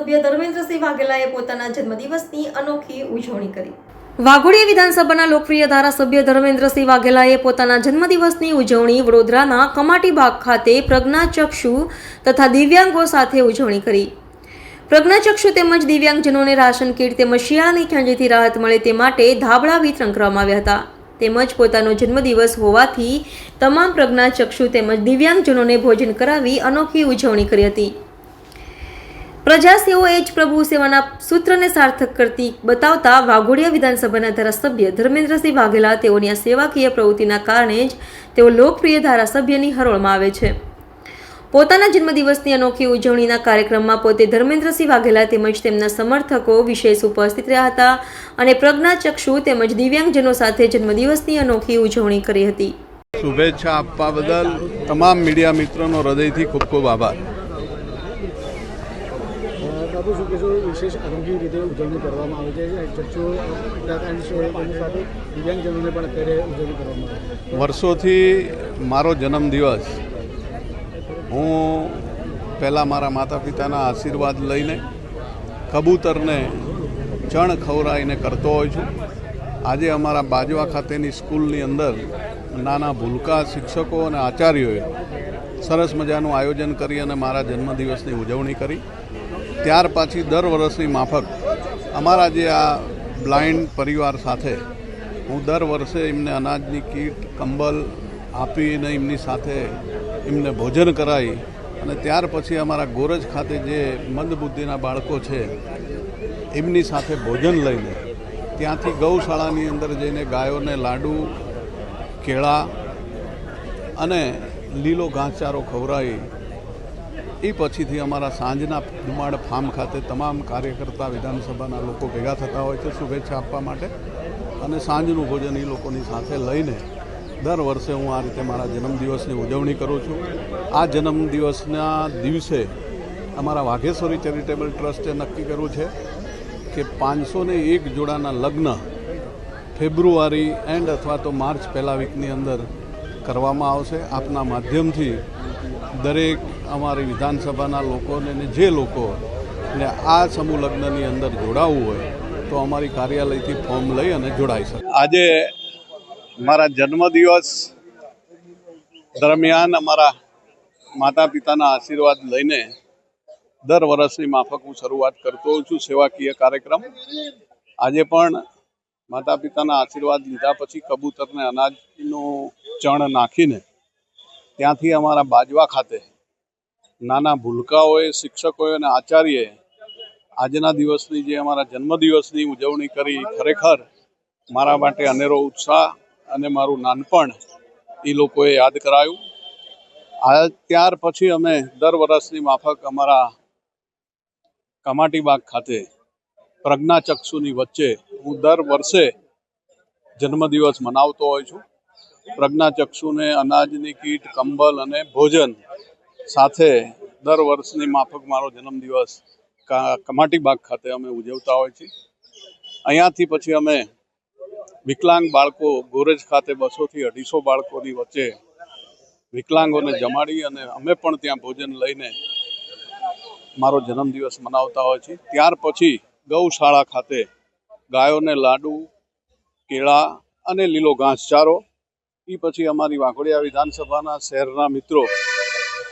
ધારાસભ્ય ધર્મેન્દ્રસિંહ વાઘેલાએ પોતાના જન્મદિવસની અનોખી ઉજવણી કરી. વાઘોડિયા વિધાનસભાના લોકપ્રિય ધારાસભ્ય ધર્મેન્દ્રસિંહ વાઘેલાએ પોતાના જન્મદિવસની ઉજવણી વડોદરાના કમાટીબાગ ખાતે પ્રજ્ઞાચક્ષુ તથા દિવ્યાંગો સાથે ઉજવણી કરી. પ્રજ્ઞાચક્ષુ તેમજ દિવ્યાંગજનોને રાશન કીટ તેમજ શિયાળાની ઠંડીથી રાહત મળે તે માટે ધાબળા વિતરણ કરવામાં આવ્યા હતા. તેમજ પોતાનો જન્મદિવસ હોવાથી તમામ પ્રજ્ઞાચક્ષુ તેમજ દિવ્યાંગજનોને ભોજન કરાવી અનોખી ઉજવણી કરી હતી. પ્રજા સેવો એ જ પ્રભુ સેવાના સૂત્રને સાર્થક કરતી બતાવતા વાઘોડિયા વિધાનસભાના ધારાસભ્ય ધર્મેન્દ્રસિંહ વાઘેલા તેઓની આ સેવાકીય પ્રવૃત્તિના કારણે જ તેઓ લોકપ્રિય ધારાસભ્યની હરોળમાં આવે છે. પોતાના જન્મદિવસની અનોખી ઉજવણીના કાર્યક્રમમાં પોતે ધર્મેન્દ્રસિંહ વાઘેલા તેમજ તેમના સમર્થકો વિશેષ ઉપસ્થિત રહ્યા હતા અને પ્રજ્ઞાચક્ષુ તેમજ દિવ્યાંગજનો સાથે જન્મદિવસની અનોખી ઉજવણી કરી હતી. શુભેચ્છા આપવા બદલ તમામ મીડિયા મિત્રોનો હૃદયથી ખૂબ ખૂબ આભાર. બાબુ કે જો વિશેષ અનોખી રીતે ઉજવણી કરવામાં આવે છે. ચર્ચો છે સાથે દિવ્યાંગજનોને પણ અત્યારે ઉજવણી કરવામાં આવે છે. વર્ષોથી મારો જન્મદિવસ, હું પહેલાં મારા માતા પિતાના આશીર્વાદ લઈને કબૂતરને ચણ ખવરાઈને કરતો હોઉં છું. આજે અમારા બાજવા ખાતેની સ્કૂલની અંદર નાના ભૂલકા શિક્ષકો અને આચાર્યોએ સરસ મજાનું આયોજન કરી અને મારા જન્મદિવસની ઉજવણી કરી. ત્યાર પછી દર વર્ષની માફક અમારા જે આ બ્લાઇન્ડ પરિવાર સાથે હું દર વર્ષે એમને અનાજની કીટ, કંબલ આપીને એમની સાથે એમને ભોજન કરાવી અને ત્યાર પછી અમારા ગોરજ ખાતે જે મંદબુદ્ધિના બાળકો છે, એમની સાથે ભોજન લઈને ત્યાંથી ગૌશાળાની અંદર જઈને ગાયોને લાડુ, કેળા અને લીલો ઘાસચારો ખવડાવી એ પછીથી અમારા સાંજના ધુમાડ ફાર્મ ખાતે તમામ કાર્યકર્તા વિધાનસભાના લોકો ભેગા થતા હોય છે, શુભેચ્છા આપવા માટે. અને સાંજનું ભોજન એ લોકોની સાથે લઈને દર વર્ષે હું આ રીતે મારા જન્મદિવસની ઉજવણી કરું છું. આ જન્મદિવસના દિવસે અમારા વાઘેશ્વરી ચેરિટેબલ ટ્રસ્ટે નક્કી કર્યું છે કે પાંચસો ને એક જોડાના લગ્ન ફેબ્રુઆરી એન્ડ અથવા તો માર્ચ પહેલા વીકની અંદર કરવામાં આવશે. આપના માધ્યમથી દરેક અમારી વિધાનસભાના લોકોને ને જે લોકો ને આ સમૂહ લગ્નની અંદર જોડાવવું હોય તો અમારી કાર્યાલયથી ફોર્મ લઈ અને જોડાઈ શકે. આજે મારા જન્મદિવસ દરમિયાન અમારા માતા પિતાના આશીર્વાદ લઈને દર વર્ષની માફક હું શરૂઆત કરતો હોઉં છું સેવાકીય કાર્યક્રમ. આજે પણ માતા પિતાના આશીર્વાદ લીધા પછી કબૂતરને અનાજનું ચણ નાખીને ત્યાંથી અમારા બાજવા ખાતે નાના ભૂલકાઓએ, શિક્ષકોએ અને આચાર્યએ આજના દિવસની જે અમારા જન્મદિવસની ઉજવણી કરી ખરેખર મારા માટે અનેરો ઉત્સાહ અને મારું નાનપણ એ લોકોએ યાદ કરાયું. આ ત્યાર પછી અમે દર વર્ષની માફક અમારા કમાટીબાગ ખાતે પ્રજ્ઞાચક્ષુની વચ્ચે હું દર વર્ષે જન્મદિવસ મનાવતો હોઉં છું. પ્રજ્ઞાચક્ષુને અનાજની કીટ, કંબલ અને ભોજન સાથે દર વર્ષની માફક મારો જન્મદિવસ કમાટીબાગ ખાતે અમે ઉજવતા હોય છીએ. અહીંયાથી પછી અમે વિકલાંગ બાળકો ગોરેજ ખાતે બસોથી અઢીસો બાળકોની વચ્ચે વિકલાંગોને જમાડી અને અમે પણ ત્યાં ભોજન લઈને મારો જન્મદિવસ મનાવતા હોય છે ત્યાર પછી ગૌશાળા ખાતે ગાયોને લાડુ, કેળા અને લીલો ઘાસચારો એ પછી અમારી વાઘોડિયા વિધાનસભાના શહેરના મિત્રો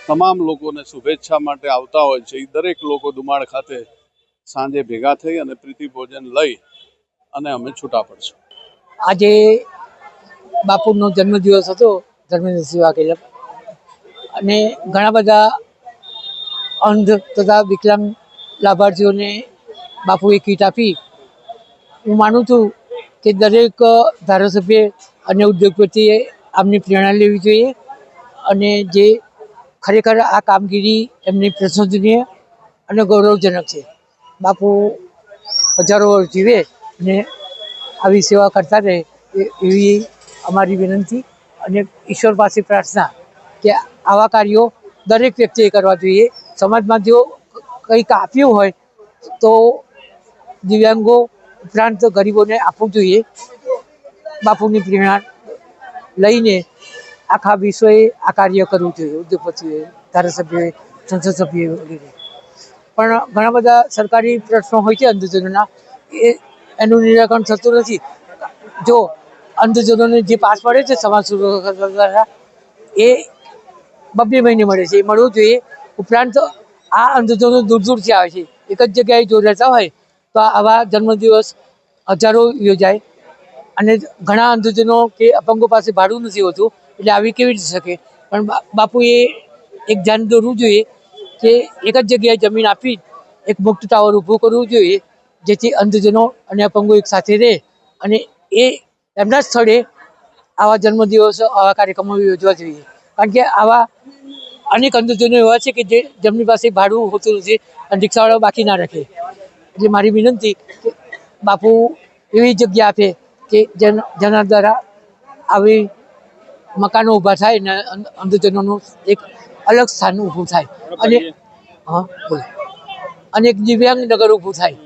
તમામ લોકોને શુભેચ્છા માટે આવતા હોય છે. એ દરેક લોકો દુમાળ ખાતે સાંજે ભેગા થઈ અને પ્રીતિ ભોજન લઈ અને અમે છૂટા પડશું. આજે બાપુનો જન્મદિવસ હતો ધર્મેન્દ્રસિંહ વાઘેલા. અને ઘણા બધા અંધ તથા વિકલાંગ લાભાર્થીઓને બાપુએ કીટ આપી. હું માનું છું કે દરેક ધારાસભ્ય અને ઉદ્યોગપતિએ આમની પ્રેરણા લેવી જોઈએ અને જે ખરેખર આ કામગીરી એમની પ્રશંસનીય અને ગૌરવજનક છે. બાપુ હજારો વર્ષ જીવે અને આવી સેવા કરતા રહે એવી અમારી વિનંતી અને ઈશ્વર પાસે પ્રાર્થના કે આવા કાર્યો દરેક વ્યક્તિએ કરવા જોઈએ. સમાજમાં જો કંઈક આપ્યું હોય તો દિવ્યાંગો ઉપરાંત ગરીબોને આપવું જોઈએ. બાપુની પ્રેરણા લઈને આખા વિશ્વએ આ કાર્ય કરવું જોઈએ ઉદ્યોગપતિઓએ ધારાસભ્યોએ સંસદ સભ્યોએ વગેરે. પણ ઘણા બધા સરકારી પ્રશ્નો હોય છે અંધજનોના, એ એનું નિરાકરણ થતું નથી. જો અંધજનોને જે પાસ પડે છે સમાજ સુરક્ષા દ્વારા, એ બબ્બે મહિને મળે છે, એ મળવું જોઈએ. ઉપરાંત આ અંધજનો દૂર દૂરથી આવે છે. એક જ જગ્યાએ જો રહેતા હોય તો આવા જન્મદિવસ હજારો યોજાય. અને ઘણા અંધજનો કે અપંગો પાસે ભાડું નથી હોતું, એટલે આવી કેવી રીતે શકે? પણ બાપુએ એક ધ્યાન દોરવું જોઈએ કે એક જ જગ્યાએ જમીન આપી એક મુક્ત ટાવર ઊભું કરવું જોઈએ, જેથી અંધજનો અને અપંગો એક સાથે રહે. અને એ એમના સ્થળે આવા જન્મદિવસ, આવા કાર્યક્રમો યોજવા જોઈએ. કારણ કે આવા અનેક અંધજનો એવા છે કે જે જેમની પાસે ભાડું હોતું નથી અને રિક્ષાવાળા બાકી ના રાખે. એટલે મારી વિનંતી કે બાપુ એવી જગ્યા આપે કે જેન દ્વારા આવી મકાનો ઊભા થાય ને અંધજનોનું એક અલગ સ્થાન ઊભું થાય. અને હા અને એક દિવ્યાંગ નગર ઊભું થાય.